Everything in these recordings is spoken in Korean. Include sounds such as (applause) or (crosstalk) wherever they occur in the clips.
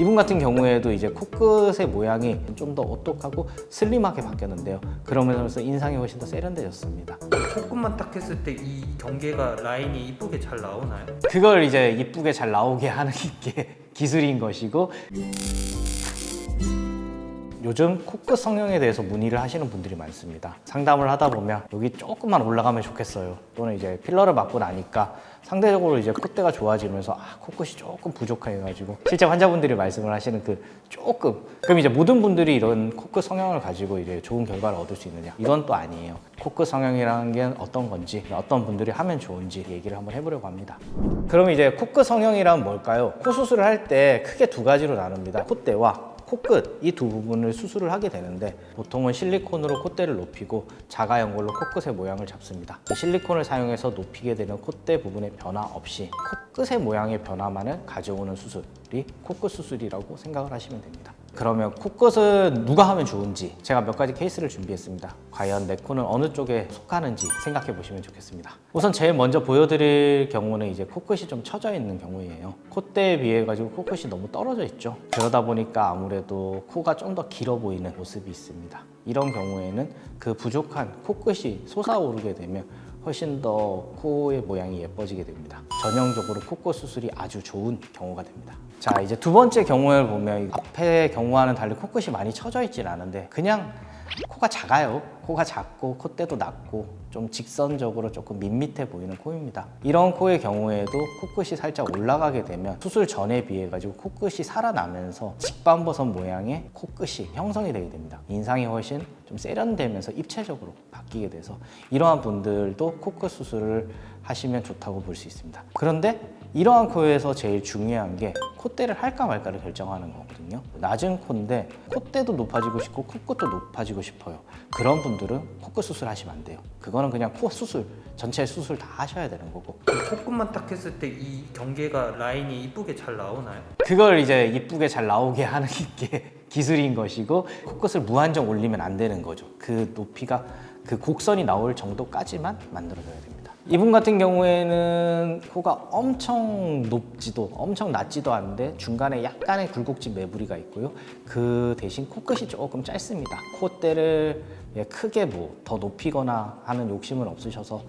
이분 같은 경우에도 이제 코끝의 모양이 좀 더 오똑하고 슬림하게 바뀌었는데요. 그러면서 인상이 훨씬 더 세련되졌습니다. 코끝만 딱 했을 때 이 경계가 라인이 이쁘게 잘 나오나요? 그걸 이제 이쁘게 잘 나오게 하는 (laughs) 게 기술인 것이고 요즘 코끝 성형에 대해서 문의를 하시는 분들이 많습니다. 상담을 하다 보면 여기 조금만 올라가면 좋겠어요. 또는 이제 필러를 맞고 나니까 상대적으로 이제 콧대가 좋아지면서 아, 코끝이 조금 부족해가지고 실제 환자분들이 말씀을 하시는 그 조금 그럼 이제 모든 분들이 이런 코끝 성형을 가지고 이제 좋은 결과를 얻을 수 있느냐 이건 또 아니에요. 코끝 성형이라는 게 어떤 건지 어떤 분들이 하면 좋은지 얘기를 한번 해보려고 합니다. 그럼 이제 코끝 성형이란 뭘까요? 코 수술을 할 때 크게 두 가지로 나눕니다. 콧대와 코끝 이 두 부분을 수술을 하게 되는데 보통은 실리콘으로 콧대를 높이고 자가 연골로 코끝의 모양을 잡습니다. 이 실리콘을 사용해서 높이게 되는 콧대 부분의 변화 없이 코끝의 모양의 변화만을 가져오는 수술이 코끝 수술이라고 생각을 하시면 됩니다. 그러면 코끝은 누가 하면 좋은지 제가 몇 가지 케이스를 준비했습니다. 과연 내 코는 어느 쪽에 속하는지 생각해 보시면 좋겠습니다. 우선 제일 먼저 보여드릴 경우는 이제 코끝이 좀 처져 있는 경우예요. 콧대에 비해 가지고 코끝이 너무 떨어져 있죠. 그러다 보니까 아무래도 코가 좀 더 길어 보이는 모습이 있습니다. 이런 경우에는 그 부족한 코끝이 솟아오르게 되면 훨씬 더 코의 모양이 예뻐지게 됩니다. 전형적으로 코끝 수술이 아주 좋은 경우가 됩니다. 자, 이제 두 번째 경우를 보면 앞의 경우와는 달리 코끝이 많이 처져 있진 않은데 그냥 코가 작아요. 코가 작고 콧대도 낮고 좀 직선적으로 조금 밋밋해 보이는 코입니다. 이런 코의 경우에도 코끝이 살짝 올라가게 되면 수술 전에 비해 가지고 코끝이 살아나면서 직반버섯 모양의 코끝이 형성이 되게 됩니다. 인상이 훨씬 좀 세련되면서 입체적으로 바뀌게 돼서 이러한 분들도 코끝 수술을 하시면 좋다고 볼 수 있습니다. 그런데 이러한 코에서 제일 중요한 게 콧대를 할까 말까를 결정하는 거거든요. 낮은 코인데 콧대도 높아지고 싶고 코끝도 높아지고 싶어요. 그런 분들은 코끝 수술 하시면 안 돼요. 그거는 그냥 코 수술 전체 수술 다 하셔야 되는 거고 코끝만 딱 했을 때 이 경계가 라인이 이쁘게 잘 나오나요? 그걸 이제 이쁘게 잘 나오게 하는 (laughs) 게 기술인 것이고 코끝을 무한정 올리면 안 되는 거죠. 그 높이가 그 곡선이 나올 정도까지만 만들어줘야 됩니다. 이분 같은 경우에는 코가 엄청 높지도 엄청 낮지도 않은데 중간에 약간의 굴곡진 매부리가 있고요. 그 대신 코끝이 조금 짧습니다. 콧대를 예, 크게 뭐 더 높이거나 하는 욕심은 없으셔서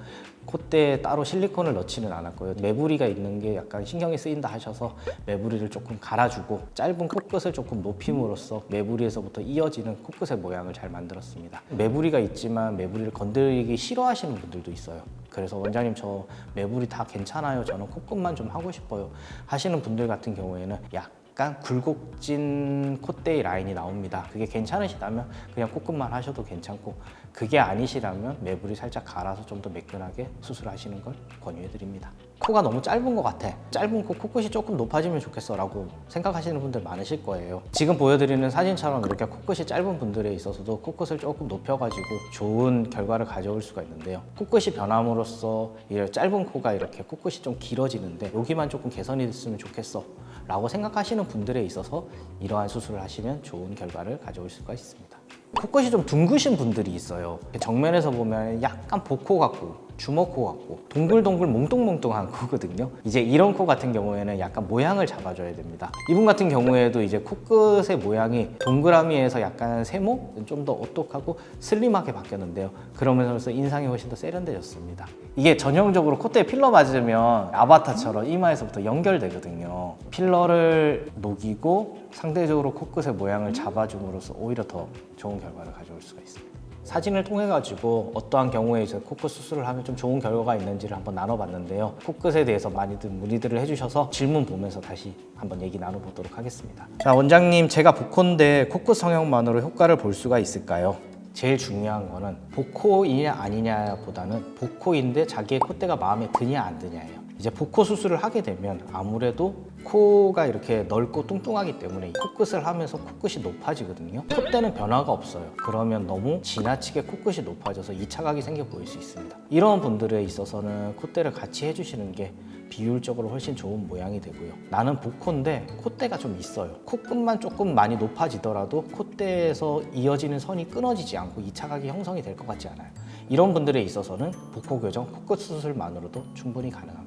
콧대에 따로 실리콘을 넣지는 않았고요. 매부리가 있는 게 약간 신경이 쓰인다 하셔서 매부리를 조금 갈아주고 짧은 코끝을 조금 높임으로써 매부리에서부터 이어지는 코끝의 모양을 잘 만들었습니다. 매부리가 있지만 매부리를 건드리기 싫어하시는 분들도 있어요. 그래서 원장님 저 매부리 다 괜찮아요. 저는 코끝만 좀 하고 싶어요. 하시는 분들 같은 경우에는 약 약간 굴곡진 콧대의 라인이 나옵니다. 그게 괜찮으시다면 그냥 코끝만 하셔도 괜찮고 그게 아니시라면 매부리 살짝 갈아서 좀 더 매끈하게 수술하시는 걸 권유해 드립니다. 코가 너무 짧은 것 같아. 짧은 코 코끝이 조금 높아지면 좋겠어 라고 생각하시는 분들 많으실 거예요. 지금 보여드리는 사진처럼 이렇게 코끝이 짧은 분들에 있어서도 코끝을 조금 높여가지고 좋은 결과를 가져올 수가 있는데요. 코끝이 변함으로써 이 짧은 코가 이렇게 코끝이 좀 길어지는데 여기만 조금 개선이 됐으면 좋겠어 라고 생각하시는 분들에 있어서 이러한 수술을 하시면 좋은 결과를 가져올 수가 있습니다. 코끝이 좀 둥그신 분들이 있어요. 정면에서 보면 약간 복코 같고 주먹코 같고 동글동글 몽뚱몽뚱한 코거든요. 이제 이런 코 같은 경우에는 약간 모양을 잡아줘야 됩니다. 이분 같은 경우에도 이제 코끝의 모양이 동그라미에서 약간 세모, 좀 더 오똑하고 슬림하게 바뀌었는데요. 그러면서 인상이 훨씬 더 세련되졌습니다. 이게 전형적으로 콧대에 필러 맞으면 아바타처럼 이마에서부터 연결되거든요. 필러를 녹이고 상대적으로 코끝의 모양을 잡아줌으로써 오히려 더 좋은 결과를 가져올 수가 있습니다. 사진을 통해 가지고 어떠한 경우에 이제 코끝 수술을 하면 좀 좋은 결과가 있는지를 한번 나눠봤는데요. 코끝에 대해서 많이들 문의들을 해주셔서 질문 보면서 다시 한번 얘기 나눠보도록 하겠습니다. 자 원장님 제가 복코인데 코끝 성형만으로 효과를 볼 수가 있을까요? 제일 중요한 거는 복코이냐 아니냐보다는 복코인데 자기의 콧대가 마음에 드냐 안 드냐예요. 이제 복코 수술을 하게 되면 아무래도 코가 이렇게 넓고 뚱뚱하기 때문에 코끝을 하면서 코끝이 높아지거든요. 콧대는 변화가 없어요. 그러면 너무 지나치게 코끝이 높아져서 이차각이 생겨 보일 수 있습니다. 이런 분들에 있어서는 콧대를 같이 해주시는 게 비율적으로 훨씬 좋은 모양이 되고요. 나는 복코인데 콧대가 좀 있어요. 코끝만 조금 많이 높아지더라도 콧대에서 이어지는 선이 끊어지지 않고 이차각이 형성이 될 것 같지 않아요. 이런 분들에 있어서는 복코 교정, 코끝 수술만으로도 충분히 가능합니다.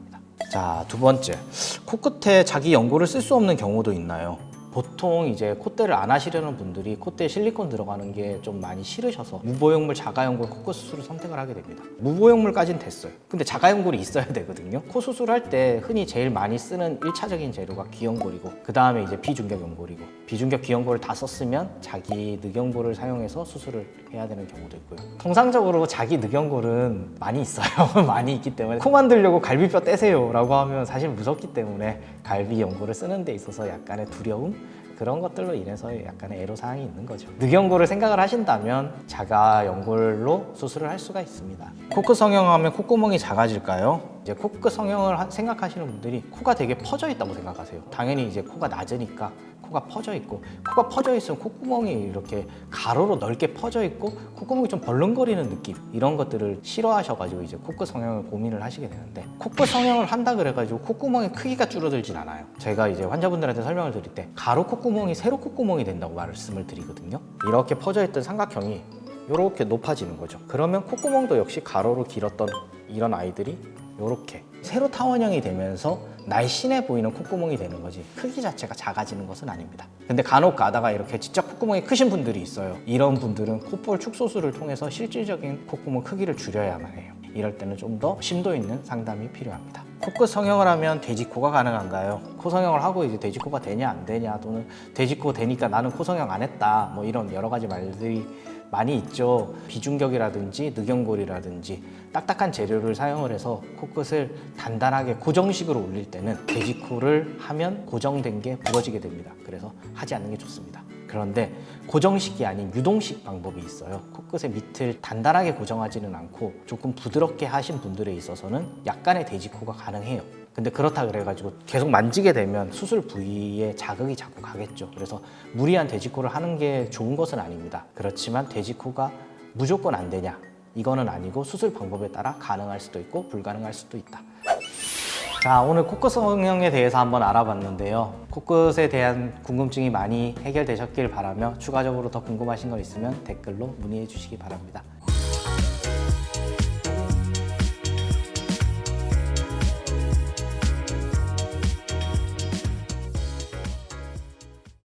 자, 두 번째. 코끝에 자기 연고를 쓸 수 없는 경우도 있나요? 보통 이제 콧대를 안 하시려는 분들이 콧대에 실리콘 들어가는 게 좀 많이 싫으셔서 무보형물 자가연골 코끝 수술을 선택을 하게 됩니다. 무보형물까지는 됐어요. 근데 자가연골이 있어야 되거든요. 코 수술할 때 흔히 제일 많이 쓰는 1차적인 재료가 귀연골이고 그 다음에 이제 비중격 연골이고 비중격 귀연골을 다 썼으면 자기 늑연골을 사용해서 수술을 해야 되는 경우도 있고요. 통상적으로 자기 늑연골은 많이 있어요. (laughs) 많이 있기 때문에 코 만들려고 갈비뼈 떼세요라고 하면 사실 무섭기 때문에 갈비 연골을 쓰는 데 있어서 약간의 두려움 그런 것들로 인해서 약간의 애로사항이 있는 거죠. 늑연골을 생각을 하신다면 자가 연골로 수술을 할 수가 있습니다. 코끝 성형하면 콧구멍이 작아질까요? 이제 코끝 성형을 하- 생각하시는 분들이 코가 되게 퍼져 있다고 생각하세요. 당연히 이제 코가 낮으니까 코가 퍼져 있고 코가 퍼져 있으면 콧구멍이 이렇게 가로로 넓게 퍼져 있고 콧구멍이 좀 벌렁거리는 느낌 이런 것들을 싫어하셔가지고 이제 코끝 성형을 고민을 하시게 되는데 코끝 성형을 한다 그래가지고 콧구멍의 크기가 줄어들진 않아요. 제가 이제 환자분들한테 설명을 드릴 때 가로 콧구멍이 세로 콧구멍이 된다고 말씀을 드리거든요. 이렇게 퍼져 있던 삼각형이 이렇게 높아지는 거죠. 그러면 콧구멍도 역시 가로로 길었던 이런 아이들이 이렇게 세로 타원형이 되면서 날씬해 보이는 콧구멍이 되는 거지 크기 자체가 작아지는 것은 아닙니다. 근데 간혹 가다가 이렇게 진짜 콧구멍이 크신 분들이 있어요. 이런 분들은 콧볼 축소술을 통해서 실질적인 콧구멍 크기를 줄여야만 해요. 이럴 때는 좀 더 심도 있는 상담이 필요합니다. 코끝 성형을 하면 돼지코가 가능한가요? 코 성형을 하고 이제 돼지코가 되냐 안 되냐 또는 돼지코 되니까 나는 코 성형 안 했다 뭐 이런 여러 가지 말들이 많이 있죠. 비중격이라든지 늑연골이라든지 딱딱한 재료를 사용을 해서 코끝을 단단하게 고정식으로 올릴 때는 돼지코를 하면 고정된 게 부러지게 됩니다. 그래서 하지 않는 게 좋습니다. 그런데 고정식이 아닌 유동식 방법이 있어요. 코끝의 밑을 단단하게 고정하지는 않고 조금 부드럽게 하신 분들에 있어서는 약간의 돼지코가 가능해요. 근데 그렇다 그래가지고 계속 만지게 되면 수술 부위에 자극이 자꾸 가겠죠. 그래서 무리한 돼지코를 하는 게 좋은 것은 아닙니다. 그렇지만 돼지코가 무조건 안 되냐? 이거는 아니고 수술 방법에 따라 가능할 수도 있고 불가능할 수도 있다. 자, 오늘 코끝 성형에 대해서 한번 알아봤는데요. 코끝에 대한 궁금증이 많이 해결되셨길 바라며 추가적으로 더 궁금하신 거 있으면 댓글로 문의해 주시기 바랍니다.